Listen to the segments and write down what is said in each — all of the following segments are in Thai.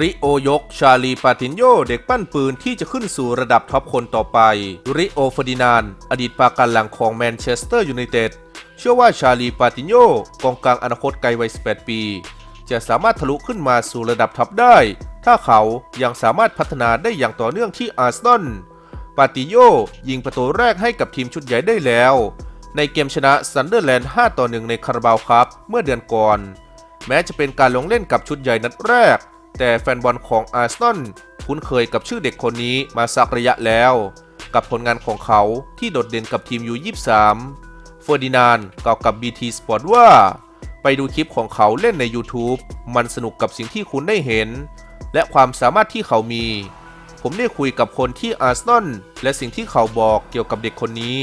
ริโอยก ชาลีปาตินโยเด็กปั้นปืนที่จะขึ้นสู่ระดับท็อปคนต่อไป ริโอเฟอร์ดินาน อดีตปาการหลังของแมนเชสเตอร์ยูไนเต็ด เชื่อว่าชาลีปาตินโยกองกลางอนาคตไกลวัย 18 ปี จะสามารถทะลุขึ้นมาสู่ระดับท็อปได้ ถ้าเขายังสามารถพัฒนาได้อย่างต่อเนื่องที่อาร์เซนอล ปาติโยยิงประตูแรกให้กับทีมชุดใหญ่ได้แล้ว ในเกมชนะซันเดอร์แลนด์ 5 ต่อ 1 ในคาราบาวครับ เมื่อเดือนก่อน แม้จะเป็นการลงเล่นกับชุดใหญ่นัดแรก แต่แฟนบอลของอาร์เซนอลคุ้นเคยกับชื่อเด็กคนนี้มาสักระยะแล้ว กับผลงานของเขาที่โดดเด่นกับทีมยู23เฟอร์ดินานด์กล่าวกับ BT Sport ว่า ไปดูคลิปของเขาเล่นใน YouTube มันสนุกกับสิ่งที่คุณได้เห็น และความสามารถที่เขามี ผมได้คุยกับคนที่อาร์เซนอลและสิ่งที่เขาบอกเกี่ยวกับเด็กคนนี้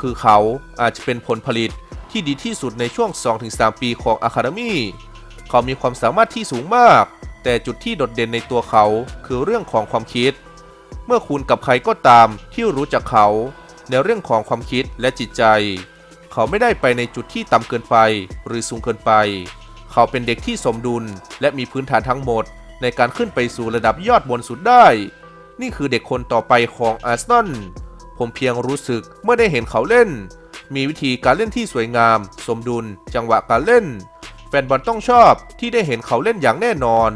คือเขาอาจจะเป็นผลผลิตที่ดีที่สุดในช่วง 2-3 ปีของอะคาเดมีเขามีความสามารถที่สูงมาก แต่จุดที่โดดเด่นในตัวเขาคือเรื่องของความคิด เมื่อคุณกับใครก็ตามที่รู้จักเขา ในเรื่องของความคิดและจิตใจ เขาไม่ได้ไปในจุดที่ต่ำเกินไปหรือสูงเกินไป เขาเป็นเด็กที่สมดุลและมีพื้นฐานทั้งหมด ในการขึ้นไปสู่ระดับยอดบนสุดได้ นี่คือเด็กคนต่อไปของอาร์เซนอลผมเพียงรู้สึกเมื่อได้เห็นเขาเล่น มีวิธีการเล่นที่สวยงาม สมดุล จังหวะการเล่น แฟนบอลต้องชอบที่ได้เห็นเขาเล่นอย่างแน่นอน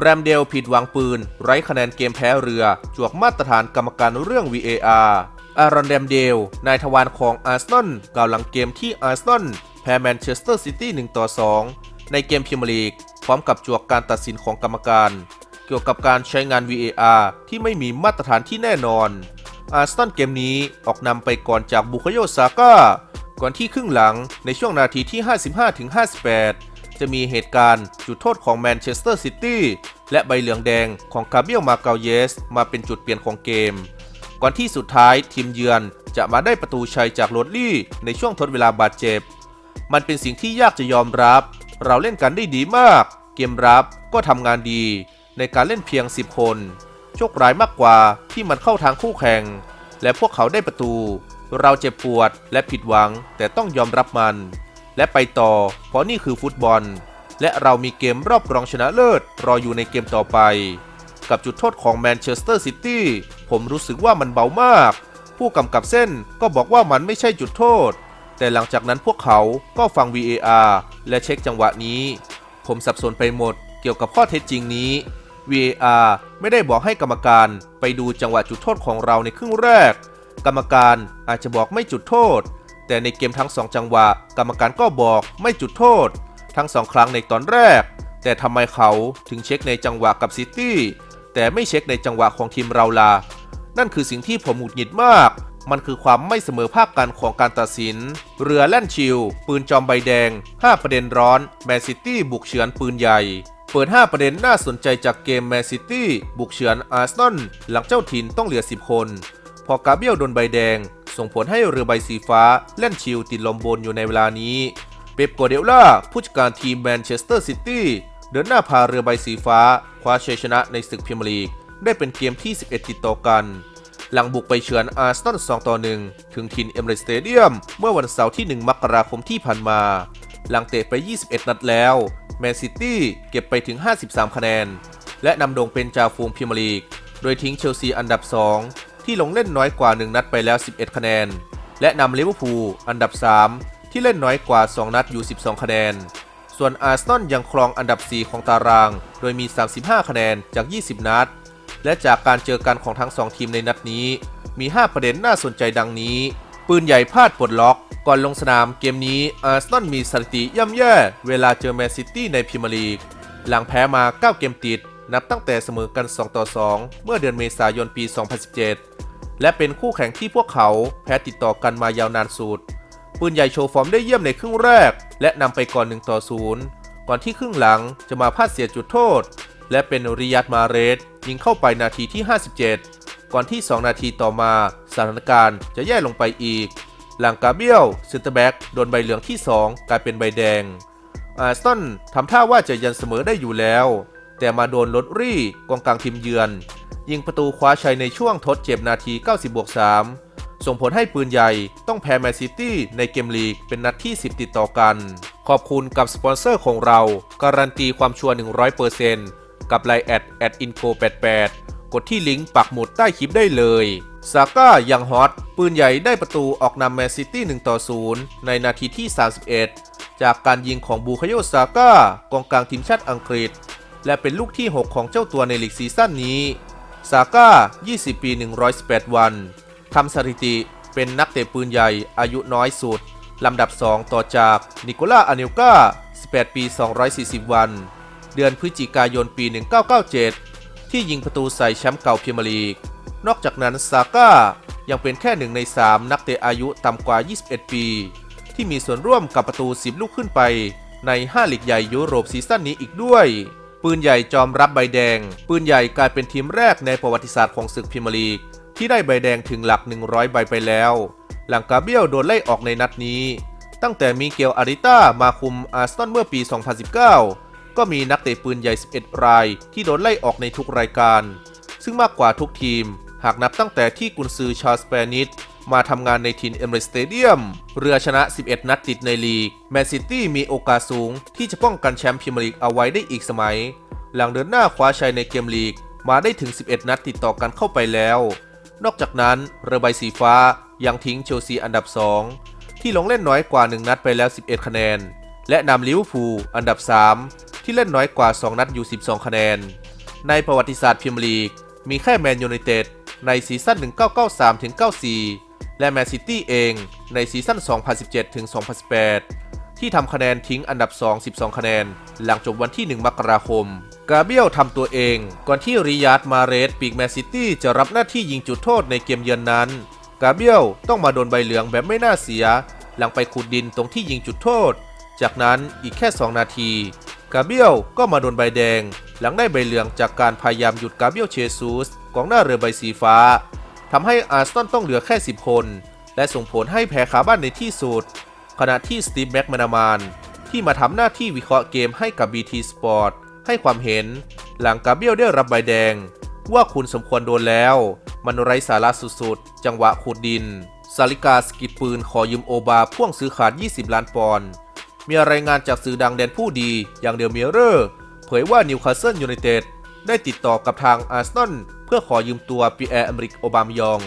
แรมเดลผิดวางปืน ไร้คะแนนเกมแพ้เรือ จวกมาตรฐานกรรมการเรื่อง VAR อารอนแรมเดล นายทวารของอาร์ซนอลกล่าวหลังเกมที่อาร์ซนอลแพ้แมนเชสเตอร์ซิตี้1ต่อ 2 ในเกมพรีเมียร์ลีก พร้อมกับจวกการตัดสินของกรรมการ เกี่ยวกับการใช้งาน VAR ที่ไม่มีมาตรฐานที่แน่นอน อาร์ซนอลเกมนี้ออกนำไปก่อนจากบุคโยซาก้าก่อนที่ครึ่งหลังในช่วงนาทีที่ 55-58 จะมีเหตุการณ์จุดโทษของแมนเชสเตอร์ซิตี้และใบเหลืองแดงของกาเบียลมาเกาเยส มาเป็นจุดเปลี่ยนของเกม ก่อนที่สุดท้ายทีมเยือนจะมาได้ประตูชัยจากโรดลี่ในช่วงทดเวลาบาดเจ็บ มันเป็นสิ่งที่ยากจะยอมรับ เราเล่นกันได้ดีมาก เกมรับก็ทำงานดี ในการเล่นเพียง 10 คน โชคร้ายมากกว่าที่มันเข้าทางคู่แข่ง และพวกเขาได้ประตู เราเจ็บปวดและผิดหวังแต่ต้องยอมรับมัน และไปต่อ เพราะนี่คือฟุตบอล และเรามีเกมรอบรองชนะเลิศ รออยู่ในเกมต่อไป กับจุดโทษของแมนเชสเตอร์ซิตี้ผมรู้สึกว่ามันเบามาก ผู้กำกับเส้นก็บอกว่ามันไม่ใช่จุดโทษ แต่หลังจากนั้นพวกเขาก็ฟัง VAR และเช็คจังหวะนี้ ผมสับสนไปหมดเกี่ยวกับข้อเท็จจริงนี้ VAR ไม่ได้บอกให้กรรมการไปดูจังหวะจุดโทษของเราในครึ่งแรก กรรมการอาจจะบอกไม่จุดโทษ แต่ในเกมทั้งสองจังหวะ กรรมการก็บอกไม่จุดโทษ ทั้งสองครั้งในตอนแรก แต่ทำไมเขาถึงเช็คในจังหวะกับซิตี้แต่ไม่เช็คในจังหวะของทีมเราล่ะนั่นคือสิ่งที่ผมหงุดหงิดมาก มันคือความไม่เสมอภาคกันของการตัดสิน เรือแล่นชิลปืนจอมใบแดง 5 ประเด็นร้อน แมนซิตี้บุกเฉือนปืนใหญ่ เปิด 5 ประเด็นน่าสนใจจากเกมแมนซิตี้บุกเฉือนอาร์เซนอลหลังเจ้าถิ่นต้องเหลือ 10 คน พอกาเบียลโดนใบแดง ส่งผลให้เรือใบสีฟ้าแล่นชิลติดลมบนอยู่ในเวลานี้ เป๊ปโกเดล่าผู้จัดการทีมแมนเชสเตอร์ซิตี้เดินหน้าพาเรือใบสีฟ้า คว้าชัยชนะในศึกพรีเมียร์ลีก ได้เป็นเกมที่ 11 ติดต่อกัน หลังบุกไปเฉือนอาร์เซนอล2ต่อ1ถึงทินเอมเรสเตเดียม เมื่อวันเสาร์ที่ 1 มกราคมที่ผ่านมา หลังเตะไป 21 นัดแล้วแมนซิตี้เก็บไปถึง 53 คะแนน และนำโด่งเป็นจ่าฝูงพรีเมียร์ลีก โดยทิ้งเชลซีอันดับ 2 ที่ลงเล่นน้อยกว่า 1 นัดไปแล้ว 11 คะแนน และนำลิเวอร์พูลอันดับ 3 ที่เล่นน้อยกว่า 2 นัดอยู่ 12 คะแนน ส่วนอาร์เซนอลยังครองอันดับ 4 ของตาราง โดยมี 35 คะแนนจาก 20 นัด และจากการเจอกันของทั้ง 2 ทีมในนัดนี้ มี 5 ประเด็นน่าสนใจดังนี้ ปืนใหญ่พลาดปลดล็อก ก่อนลงสนามเกมนี้อาร์เซนอลมีสถิติย่ำแย่ เวลาเจอแมนซิตี้ในพรีเมียร์ลีกหลังแพ้มา 9 เกมติดนับตั้งแต่เสมอกัน 2 ต่อ 2 เมื่อเดือนเมษายนปี 2017 และเป็นคู่แข่งที่พวกเขาแพ้ติดต่อกันมายาวนานสุด ปืนใหญ่โชว์ฟอร์มได้เยี่ยมในครึ่งแรก และนำไปก่อน1ต่อ0ก่อนที่ครึ่งหลังจะมาพลาดเสียจุดโทษ และเป็นริยัตมาเรสยิงเข้าไปนาทีที่ 57 ก่อนที่ 2 นาทีต่อมาสถานการณ์จะแย่ลงไปอีก หลังกาเบียลเซนเตอร์แบ็กโดนใบเหลืองที่ 2 กลายเป็นใบแดงอาร์สตันทำท่าว่าจะยันเสมอได้อยู่แล้ว แต่มาโดนลดรี่กองกลางทีมเยือน ยิงประตูคว้าชัยในช่วงทดเจ็บนาที 90บวก3ส่งผลให้ปืนใหญ่ต้องแพ้แมนซิตี้ในเกมลีกเป็นนัดที่ 10 ติดต่อกัน ขอบคุณกับสปอนเซอร์ของเรา การันตีความชัวร์100%กับไลน์แอดแอดอินโ88กดที่ลิงก์ปักหมุดใต้คลิปได้เลยซาก้ายังฮอต ปืนใหญ่ได้ประตูออกนำแมนซิตี้1ต่อ0ในนาทีที่ 31 จากการยิงของบูคาโยซาก้ากองกลางทีมชาติอังกฤษ และเป็นลูกที่ 6 ของเจ้าตัวในลีกซีซั่นนี้ซาก้า 20 ปี 118 วัน ทำสถิติเป็นนักเตะปืนใหญ่อายุน้อยสุด ลำดับ 2 ต่อจากนิโคล่าอาเนลกา18 ปี 240 วัน เดือนพฤศจิกายนปี 1997 ที่ยิงประตูใส่แชมป์เก่าพรีเมียร์ลีก นอกจากนั้นซาก้ายังเป็นแค่หนึ่งใน 3 นักเตะอายุต่ำกว่า 21 ปี ที่มีส่วนร่วมกับประตู 10 ลูกขึ้นไปใน 5 ลีกใหญ่ยุโรปซีซั่นนี้อีกด้วย ปืนใหญ่จอมรับใบแดง ปืนใหญ่กลายเป็นทีมแรกในประวัติศาสตร์ของศึกพรีเมียร์ลีก ที่ได้ใบแดงถึงหลัก 100 ใบไปแล้ว หลังกาเบียลโดนไล่ออกในนัดนี้ ตั้งแต่มีเกลอาริต้ามาคุมอาร์เซนเมื่อปี 2019 ก็มีนักเตะปืนใหญ่ 11 ราย ที่โดนไล่ออกในทุกรายการ ซึ่งมากกว่าทุกทีม หากนับตั้งแต่ที่กุนซือชาสเปนิต มาทำงานในทีมเอมเรสสเตเดียม เรือชนะ 11 นัดติดในลีก แมนซิตี้มีโอกาสสูง ที่จะป้องกันแชมป์พรีเมียร์ลีกเอาไว้ได้อีกสมัย หลังเดินหน้าคว้าชัยในเกมลีก มาได้ถึง 11 นัดติดต่อกันเข้าไปแล้ว นอกจากนั้นเรือใบสีฟ้ายังทิ้งเชลซีอันดับ 2 ที่ลงเล่นน้อยกว่า 1 นัดไปแล้ว 11 คะแนน และนำลิเวอร์พูลอันดับ 3 ที่เล่นน้อยกว่า 2 นัดอยู่ 12 คะแนน ในประวัติศาสตร์พรีเมียร์ลีกมีแค่แมนยูไนเต็ดในซีซั่น 1993-94 และแมนซิตี้เองในซีซั่น 2017-2018 ที่ทำคะแนนทิ้งอันดับ 2 12 คะแนน หลังจบวันที่ 1 มกราคม กาเบียลทำตัวเอง ก่อนที่ริยาดมาเรสปีกแมนซิตี้จะรับหน้าที่ยิงจุดโทษในเกมเยือนนั้น กาเบียลต้องมาโดนใบเหลืองแบบไม่น่าเสีย หลังไปขุดดินตรงที่ยิงจุดโทษ จากนั้นอีกแค่ 2 นาที กาเบียลก็มาโดนใบแดง หลังได้ใบเหลืองจากการพยายามหยุดกาเบียลเชซูสกองหน้าเรือใบสีฟ้า ทำให้อาร์เซนต้องเหลือแค่ 10 คน และส่งผลให้แพ้ขาบ้านในที่สุด ขณะที่สตีฟแม็กมานามานที่มาทำหน้าที่วิเคราะห์เกมให้กับ BT Sport ให้ความเห็น หลังกาเบียลได้รับใบแดง ว่าคุณสมควรโดนแล้ว มันไร้สาระสุดๆ จังหวะขุดดินซาลิกาสกิดปืนขอยืมโอบาพ่วงซื้อขาด 20 ล้านปอนด์มีรายงานจากสื่อดังแดนผู้ดีอย่างเดลเมียเรอร์ เผยว่านิวคาสเซิลยูไนเต็ด ได้ติดต่อกับทางอาร์เซนอลเพื่อขอยืมตัวปีแอร์อเมริกโอบามยอง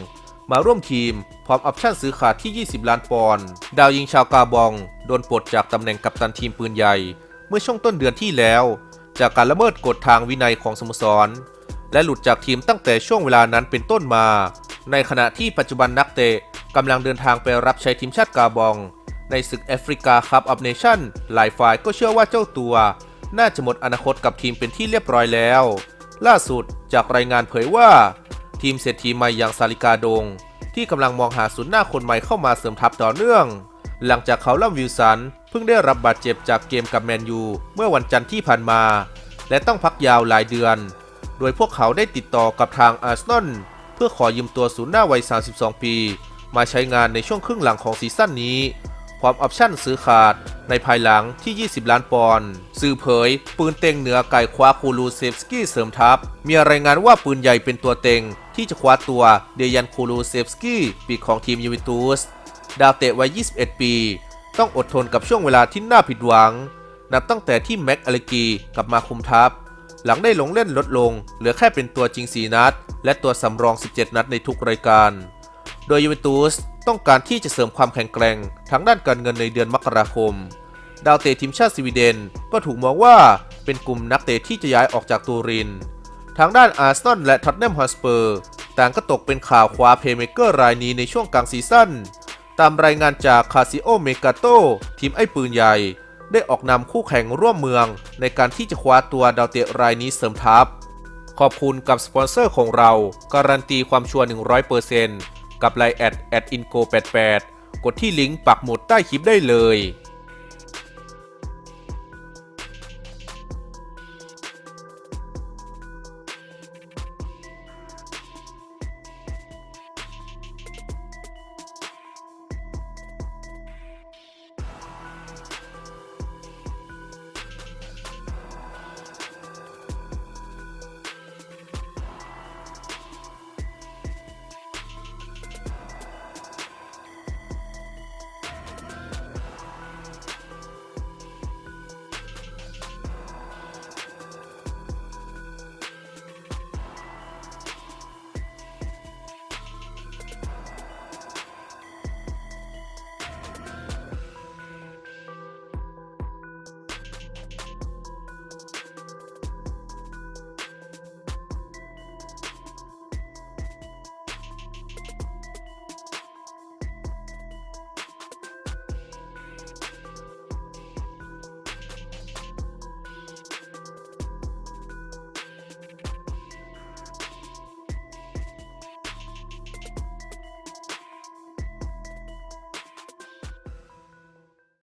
มาร่วมทีม พร้อมออปชั่นซื้อขาดที่ 20 ล้านปอนด์ดาวยิงชาวกาบอง โดนปลดจากตำแหน่งกัปตันทีมปืนใหญ่ เมื่อช่วงต้นเดือนที่แล้ว จากการละเมิดกฎทางวินัยของสโมสร และหลุดจากทีมตั้งแต่ช่วงเวลานั้นเป็นต้นมา ในขณะที่ปัจจุบันนักเตะกำลังเดินทางไปรับใช้ทีมชาติกาบอง ในศึกแอฟริกาคัพอัพเนชั่นหลายฝ่ายก็เชื่อว่าเจ้าตัว น่าจะหมดอนาคตกับทีมเป็นที่เรียบร้อยแล้ว ล่าสุดจากรายงานเผยว่า ทีมเศรษฐีใหม่อย่างซาลิกาดง ที่กำลังมองหาศูนย์หน้าคนใหม่เข้ามาเสริมทัพต่อเนื่อง หลังจากเขาล่ำวิลสันเพิ่งได้รับบาดเจ็บจากเกมกับแมนยูเมื่อวันจันทร์ที่ผ่านมา และต้องพักยาวหลายเดือน โดยพวกเขาได้ติดต่อกับทางอาร์เซนอลเพื่อขอยืมตัวศูนย์หน้าวัย 32 ปี มาใช้งานในช่วงครึ่งหลังของซีซั่นนี้ พร้อมออปชั่นซื้อขาดในภายหลังที่ 20 ล้านปอนด์สื่อเผย ปืนเต็งเหนือไก่คว้าคูลูเซฟสกี้เสริมทัพ มีรายงานว่าปืนใหญ่เป็นตัวเต็ง ที่จะคว้าตัวเดยันคูลูเซฟสกี้ปีกของทีมยูเวนตุสดาวเตะวัย 21 ปี ต้องอดทนกับช่วงเวลาที่น่าผิดหวัง นับตั้งแต่ที่แม็กอเลกีกลับมาคุมทัพ หลังได้ลงเล่นลดลง เหลือแค่เป็นตัวจริง 4 นัด และตัวสำรอง 17 นัดในทุกรายการ โดยยูเวนตุส ต้องการที่จะเสริมความแข็งแกร่งทั้งด้านการเงินในเดือนมกราคม ดาวเตะทีมชาติสวีเดนก็ถูกมองว่าเป็นกลุ่มนักเตะที่จะย้ายออกจากตูริน ทางด้านอาร์เซนอลและท็อตแนมฮอสเปอร์ต่างก็ตกเป็นข่าวคว้าเพย์เมเกอร์รายนี้ในช่วงกลางซีซั่น ตามรายงานจากคาซิโอเมกาโตทีมไอ้ปืนใหญ่ ได้ออกนำคู่แข่งร่วมเมือง ในการที่จะคว้าตัวดาวเตะรายนี้เสริมทัพ ขอบคุณกับสปอนเซอร์ของเรา การันตีความชัวร์100% กับไลน์แอดแอดอินโ88กดที่ลิงก์ปักหมุดใต้คลิปได้เลย